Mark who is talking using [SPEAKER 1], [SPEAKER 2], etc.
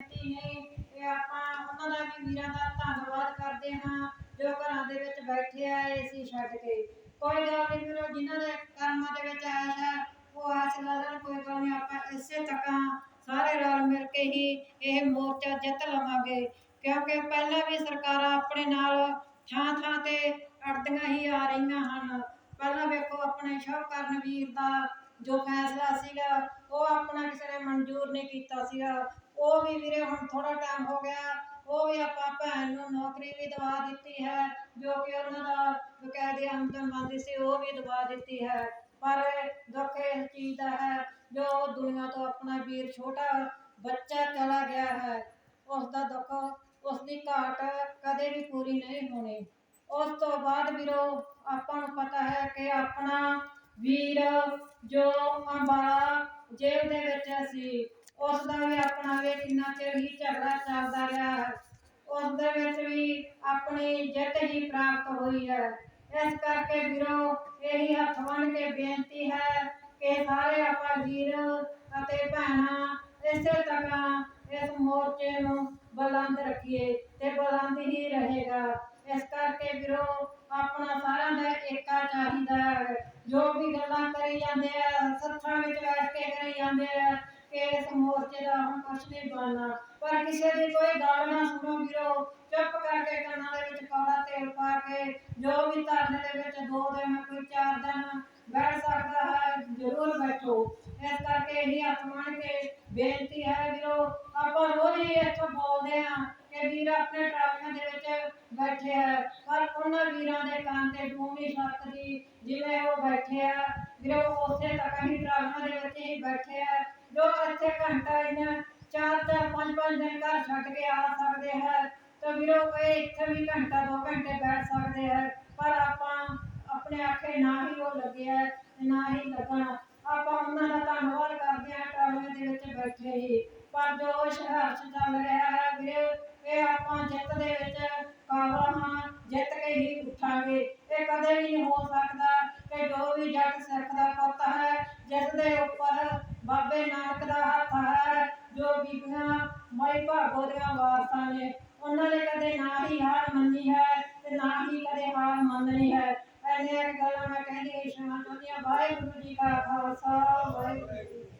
[SPEAKER 1] ਬੇਨਤੀ ਨੇ ਇਹ ਆਪਾਂ ਉਹਨਾਂ ਦਾ ਵੀ ਵੀਰਾਂ ਦਾ ਧੰਨਵਾਦ ਕਰਦੇ ਹਾਂ, ਜੋ ਘਰਾਂ ਦੇ ਵਿੱਚ ਬੈਠੇ ਆ ਏਸੀ ਛੱਡ ਕੇ। ਕੋਈ ਗੱਲ ਨਹੀਂ ਵੀਰੋ, ਜਿਨ੍ਹਾਂ ਦੇ ਕਰਮਾਂ ਦੇ ਵਿੱਚ ਆਇਆ ਹੈ ਉਹ ਆਸ ਲਾ ਲੈਣ, ਕੋਈ ਗੱਲ ਨਹੀਂ, ਆਪਾਂ ਇਸੇ ਤੱਕਾਂ ਸਾਰੇ ਰਲ ਮਿਲ ਕੇ ਹੀ ਇਹ ਮੋਰਚਾ ਜਿੱਤ ਲਵਾਂਗੇ। ਕਿਉਂਕਿ ਪਹਿਲਾਂ ਵੀ ਸਰਕਾਰਾਂ ਆਪਣੇ ਨਾਲ ਥਾਂ ਥਾਂ ਤੇ ਅੜਦੀਆਂ ਹੀ ਆ ਰਹੀਆਂ ਹਨ। ਪਹਿਲਾਂ ਵੇਖੋ, ਆਪਣੇ ਸ਼ਵ ਕਰਨਵੀਰ ਦਾ ਜੋ ਫੈਸਲਾ ਸੀਗਾ, ਉਹ ਆਪਣਾ ਕਿਸੇ ਨੇ ਮਨਜ਼ੂਰ ਨਹੀਂ ਕੀਤਾ ਸੀਗਾ। ਉਹ ਵੀ ਵੀਰੇ ਹੁਣ ਥੋੜਾ ਟਾਈਮ ਹੋ ਗਿਆ। ਉਹ ਵੀ ਆਪਾਂ ਭੈਣ ਨੂੰ ਨੌਕਰੀ ਵੀ ਦਵਾ ਦਿੱਤੀ ਹੈ, ਜੋ ਕਿ ਉਹਨਾਂ ਦਾ ਬਕਾਇਦੇ ਆਮਦਨ ਬਣਦੀ ਸੀ, ਉਹ ਵੀ ਦਵਾ ਦਿੱਤੀ ਹੈ। ਪਰ ਦੁੱਖ ਇਸ ਚੀਜ਼ ਦਾ ਹੈ, ਜੋ ਦੁਨੀਆ ਤੋਂ ਆਪਣਾ ਵੀਰ ਛੋਟਾ ਬੱਚਾ ਚਲਾ ਗਿਆ ਹੈ। ਉਸ ਦਾ ਦੁੱਖ ਉਸ ਦੀ ਘਾਟ ਕਦੇ ਵੀ ਪੂਰੀ ਨਹੀਂ ਹੋਣੀ। ਉਸ ਤੋਂ ਬਾਅਦ ਵੀਰੋ, ਆਪਾਂ ਨੂੰ ਪਤਾ ਹੈ ਕਿ ਆਪਣਾ ਵੀਰ, ਜੋ ਅੰਬਾਲਾ ਜੇਲ੍ਹ ਦੇ ਵਿੱਚ ਸੀ ਉਸ ਦਾ ਵੀ ਆਪਣਾ ਵੇ ਕਿੰਨਾ ਚਿਰ ਹੀ ਝਗੜਾ ਚੱਲਦਾ ਰਿਹਾ। ਉਸ ਦੇ ਵਿੱਚ ਵੀ ਆਪਣੀ ਜਿੱਤ ਹੀ ਪ੍ਰਾਪਤ ਹੋਈ ਹੈ। ਇਸ ਕਰਕੇ ਵੀਰੋ, ਇਹੀ ਹੱਥ ਬੰਨ੍ਹ ਕੇ ਬੇਨਤੀ ਹੈ ਕਿ ਸਾਰੇ ਆਪਾਂ ਵੀਰ ਅਤੇ ਭੈਣਾਂ ਇਸੇ ਤਰ੍ਹਾਂ ਇਸ ਮੋਰਚੇ ਨੂੰ ਬੁਲੰਦ ਰੱਖੀਏ ਤੇ ਬੁਲੰਦ ਹੀ ਰਹੇਗਾ। ਇਸ ਕਰਕੇ ਵੀਰੋ, ਆਪਣਾ ਸਾਰਿਆਂ ਦਾ ਏਕਾ ਚਾਹੀਦਾ ਹੈ ਜੋ ਵੀ ਗੱਲਾਂ ਕਰੀ ਜਾਂਦੇ ਆ ਸੱਥਾਂ ਵਿੱਚ ਬੈਠ ਕੇ ਕਰੀ ਜਾਂਦੇ ਆ, ਕਿ ਇਸ ਮੋਰਚੇ ਦਾ ਹੁਣ ਕੁਛ ਨਹੀਂ ਬਣਨਾ। ਪਰ ਕਿਸੇ ਦੀ ਕੋਈ ਗੱਲ ਨਾ ਸੁਣੋ ਵੀਰੋ, ਚੁੱਪ ਕਰਕੇ ਕੰਨਾਂ ਦੇ ਵਿੱਚ ਕੌੜਾ ਤੇਲ ਪਾ ਕੇ, ਜੋ ਵੀ ਧਰਨੇ ਦੇ ਵਿੱਚ ਦੋ ਦਿਨ, ਕੋਈ ਚਾਰ ਦਿਨ ਬੈਠ ਸਕਦਾ ਹੈ, ਜ਼ਰੂਰ ਬੈਠੋ। ਇਸ ਕਰਕੇ ਇਹੀ ਹੱਥ ਕੇ ਬੇਨਤੀ ਹੈ ਵੀਰੋ, ਆਪਾਂ ਰੋਜ਼ ਹੀ ਇੱਥੋਂ ਬੋਲਦੇ ਆ ਕਿ ਵੀਰ ਆਪਣੇ ਟਰਾਲੀਆਂ ਦੇ ਵਿੱਚ ਬੈਠੇ ਆ। ਪਰ ਉਹਨਾਂ ਵੀਰਾਂ ਦੇ ਕੰਨ ਤੇ ਡੂੰ ਨਹੀਂ ਸਕਦੀ ਜਿਵੇਂ ਉਹ ਬੈਠੇ ਆ। ਵੀਰੋ ਉਸੇ ਤੱਕ ਹੀ ਟਰਾਲੀਆਂ ਦੇ ਵਿੱਚ ਹੀ ਬੈਠੇ ਆ। ਜੋ ਇੱਥੇ ਘੰਟਾ ਇਹਨਾਂ ਚਾਰ ਚਾਰ ਪੰਜ ਪੰਜ ਦਿਨ ਘਰ ਛੱਡ ਕੇ ਆ ਸਕਦੇ ਹੈ। ਤਾਂ ਵੀਰੋ ਇਹ ਇੱਥੇ ਵੀ ਘੰਟਾ, ਦੋ ਘੰਟੇ ਬੈਠ ਸਕਦੇ ਹੈ। ਪਰ ਆਪਾਂ ਆਪਣੇ ਆਖੇ ਨਾ ਹੀ ਉਹ ਲੱਗਿਆ ਨਾ ਹੀ ਲੱਗਣਾ। ਆਪਾਂ ਉਹਨਾਂ ਦਾ ਧੰਨਵਾਦ ਕਰਦੇ ਹਾਂ ਟਰਾਲੀਆਂ ਦੇ ਵਿੱਚ ਬੈਠੇ ਹੀ। ਪਰ ਜੋ ਸੰਘਰਸ਼ ਚੱਲ ਰਿਹਾ ਹੈ, ਵੀਰੇ, ਇਹ ਆਪਾਂ ਜਿੱਤ ਦੇ ਵਿੱਚ ਨਹੀਂ ਹੋ ਸਕਦਾ ਕਿ ਜੋ ਵੀ ਜੱਟ ਸਿੱਖ ਦਾ ਪੁੱਤ ਹੈ, ਜਿਸ ਦੇ ਉੱਪਰ ਬਾਬੇ ਨਾਨਕ ਦਾ ਹੱਥ ਹੈ, ਜੋ ਬੀਬੀਆਂ ਮਾਈ ਭਾਗੋ ਦੀਆਂ ਵਾਰਸਾਂ ਨੇ, ਉਹਨਾਂ ਨੇ ਕਦੇ ਨਾ ਹੀ ਹਾਰ ਮੰਨੀ ਹੈ, ਤੇ ਨਾ ਹੀ ਕਦੇ ਹਾਰ ਮੰਨਣੀ ਹੈ। ਐਨੇ ਗੱਲਾਂ ਮੈਂ ਕਹਿੰਦੀ ਹਾਂ ਸ਼ਾਨ ਵਾਹਿਗੁਰੂ ਜੀ ਕਾ ਖਾਲਸਾ, ਵਾਹਿਗੁਰੂ ਜੀ